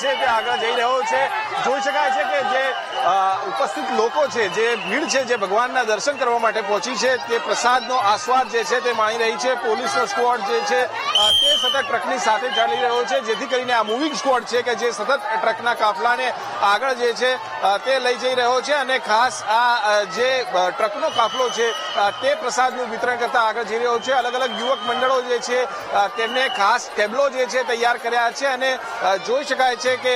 છે તે આગળ જઈ રહ્યો છે. જોઈ શકાય છે કે જે ઉપસ્થિત લોકો છે, જે ભીડ છે, જે ભગવાનના દર્શન કરવા માટે પહોંચી છે, તે પ્રસાદનો આસ્વાદ જે છે તે માણી રહી છે. પોલીસનો સ્કવોડ જે છે તે સતત ટ્રકની સાથે ચાલી રહ્યો છે. જેથી કરીને આ મૂવિંગ સ્કવોડ છે કે જે સતત ટ્રકના કાફલાને આગળ જે છે તે લઈ જઈ રહ્યો છે અને ખાસ આ જે ટ્રકનો કાફલો છે તે પ્રસાદનું વિતરણ કરતા આગળ જઈ રહ્યો છે. અલગ અલગ યુવક મંડળો જે છે તેમને ખાસ ટેબલો જે છે તૈયાર કર્યા છે અને જોઈ શકાય છે કે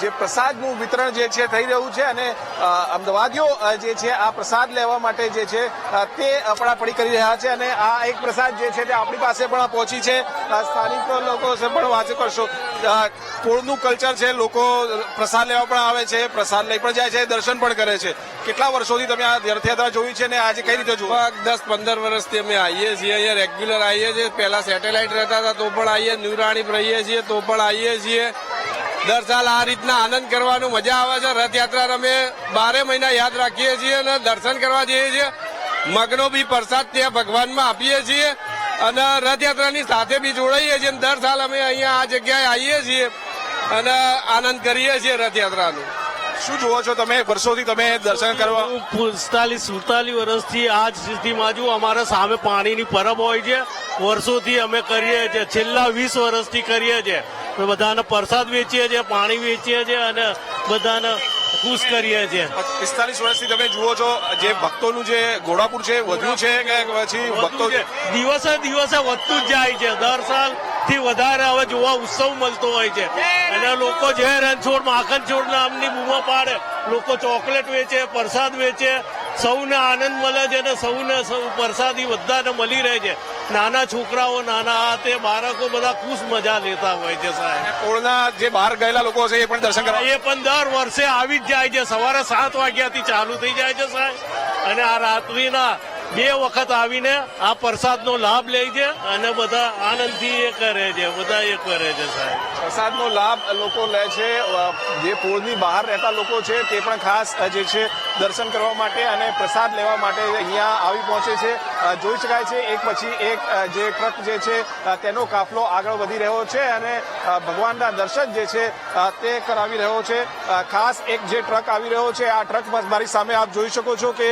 જે પ્રસાદનું વિતરણ જે છે થઈ રહ્યું છે અને અમદાવાદીઓ જે છે આ પ્રસાદ લેવા માટે જે છે તે પડાપડી કરી રહ્યા છે અને આ એક પ્રસાદ જે છે તે આપણી પાસે પણ પહોંચી છે. સ્થાનિક લોકો છે પણ વાંચો કરશો. કોળનું કલ્ચર છે, લોકો પ્રસાદ લેવા પણ આવે છે, પ્રસાદ લઈ પણ જાય છે, દર્શન પણ કરે છે. કેટલા વર્ષોથી તમે આ રથયાત્રા જોઈ છે ને આજે કઈ રીતે જોવા? દસ પંદર વર્ષથી અમે આવીએ છીએ, અહીંયા રેગ્યુલર આવીએ છીએ. પહેલા સેટેલાઇટ રહેતા હતા, તો પણ આવીએ ન્યુરાણી રહીએ છીએ, તો પણ આવીએ છીએ. દર સાલ આ રીતના આનંદ કરવાનું મજા આવે છે. રથયાત્રા અમે બારે મહિના યાદ રાખીએ છીએ અને દર્શન કરવા જઈએ છીએ. મગનો બી પ્રસાદ ત્યાં ભગવાનમાં આપીએ છીએ અને રથયાત્રાની સાથે બી જોડાઈએ છીએ અને દર સાલ અમે અહીંયા આ જગ્યાએ આવીએ છીએ અને આનંદ કરીએ છીએ રથયાત્રાનું. શું જુઓ છો તમે? વર્ષોથી તમે દર્શન કરવા પિસ્તાલીસ સુડતાલીસ વર્ષથી આજ સ્થિતિમાં જો અમારા સામે પાણીની પરબ હોય છે. વર્ષોથી અમે કરીએ છીએ. છેલ્લા વીસ વર્ષથી કરીએ છીએ. બધાને પ્રસાદ વેચીએ છીએ પાણી વેચીએ છીએ અને બધાને ખુશ કરીએ છીએ. પિસ્તાલીસ વર્ષથી તમે જુઓ છો જે ભક્તોનું જે ઘોડાપુર છે વધ્યું છે કે પછી ભક્તો. દિવસે દિવસે વધતું જ જાય છે. દર સાલથી વધારે હવે જોવા ઉત્સવ મળતો હોય છે. અને લોકો જે રણછોડ માખણ છોડ નામની બૂમો પાડે. લોકો ચોકલેટ વેચે પ્રસાદ વેચે. સૌને આનંદ મળે છે અને સૌને સૌ પ્રસાદી બધાને મળી રહે છે. નાના છોકરાઓ નાના તે બાળકો બધા ખુશ મજા લેતા હોય છે સાહેબ. કોળના જે બહાર ગયેલા લોકો છે એ પણ દર્શન કરવા એ પણ દર વર્ષે આવી જ જાય છે. સવારે સાત વાગ્યાથી ચાલુ થઈ જાય છે સાહેબ. અને આ રાત્રિના બે વખત આવીને આ પ્રસાદનો લાભ લે છે અને બધા આનંદથી એ કરે છે, બધા એ કરે છે સાહેબ. પ્રસાદનો લાભ લોકો લે છે જે પોળની બહાર રહેતા લોકો છે તે પણ ખાસ જે છે, દર્શન કરવા માટે અને પ્રસાદ લેવા માટે અહીંયા આવી પહોંચે છે. જોઈ શકાય છે. એક પછી એક જે ટ્રક જે છે તેનો કાફલો આગળ વધી રહ્યો છે અને ભગવાનના દર્શન જે છે તે કરાવી રહ્યો છે. ખાસ એક જે ટ્રક આવી રહ્યો છે, આ ટ્રક મારી સામે આપ જોઈ શકો છો કે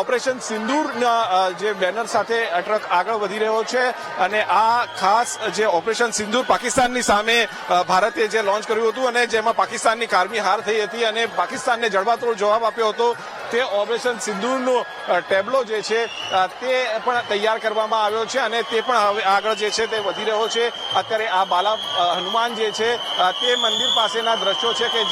ઓપરેશન સિંદૂરના જે બેનર સાથે ટ્રક આગળ વધી રહ્યો છે અને આ ખાસ જે ઓપરેશન સિંદૂર પાકિસ્તાનની સામે ભારતે જે લોન્ચ કર્યું હતું અને જેમાં પાકિસ્તાનની કારમી હાર થઈ હતી અને પાકિસ્તાનને જડબાતોડ જવાબ આપ્યો હતો. તે ઓપરેશન સિંદૂરનો ટેબલો જે છે તે પણ તૈયાર કરવામાં આવ્યો છે અને તે પણ હવે આગળ જે છે તે વધી રહ્યો છે. અત્યારે આ બાલા હનુમાન જે છે તે મંદિર પાસેના દ્રશ્યો છે કે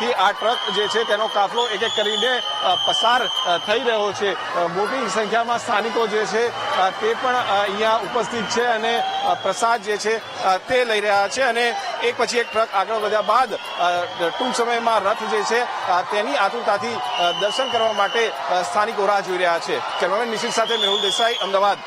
જ્યાંથી આ ટ્રક જે છે તેનો કાફલો એક એક કરીને પસાર થઈ રહ્યો છે. મોટી સંખ્યામાં સ્થાનિકો જે છે તે પણ અહીંયા ઉપસ્થિત છે અને પ્રસાદ જે છે તે લઈ રહ્યા છે અને એક પછી એક ટ્રક આગળ વધ્યા બાદ ટૂંક સમયમાં રથ જે છે તેની આતુરતાથી દર્શન કરવા માટે સ્થાનિકો રાહ જોઈ રહ્યા છે. કેમેરામેન નિશિત સાથે મેહુલ દેસાઈ, અમદાવાદ.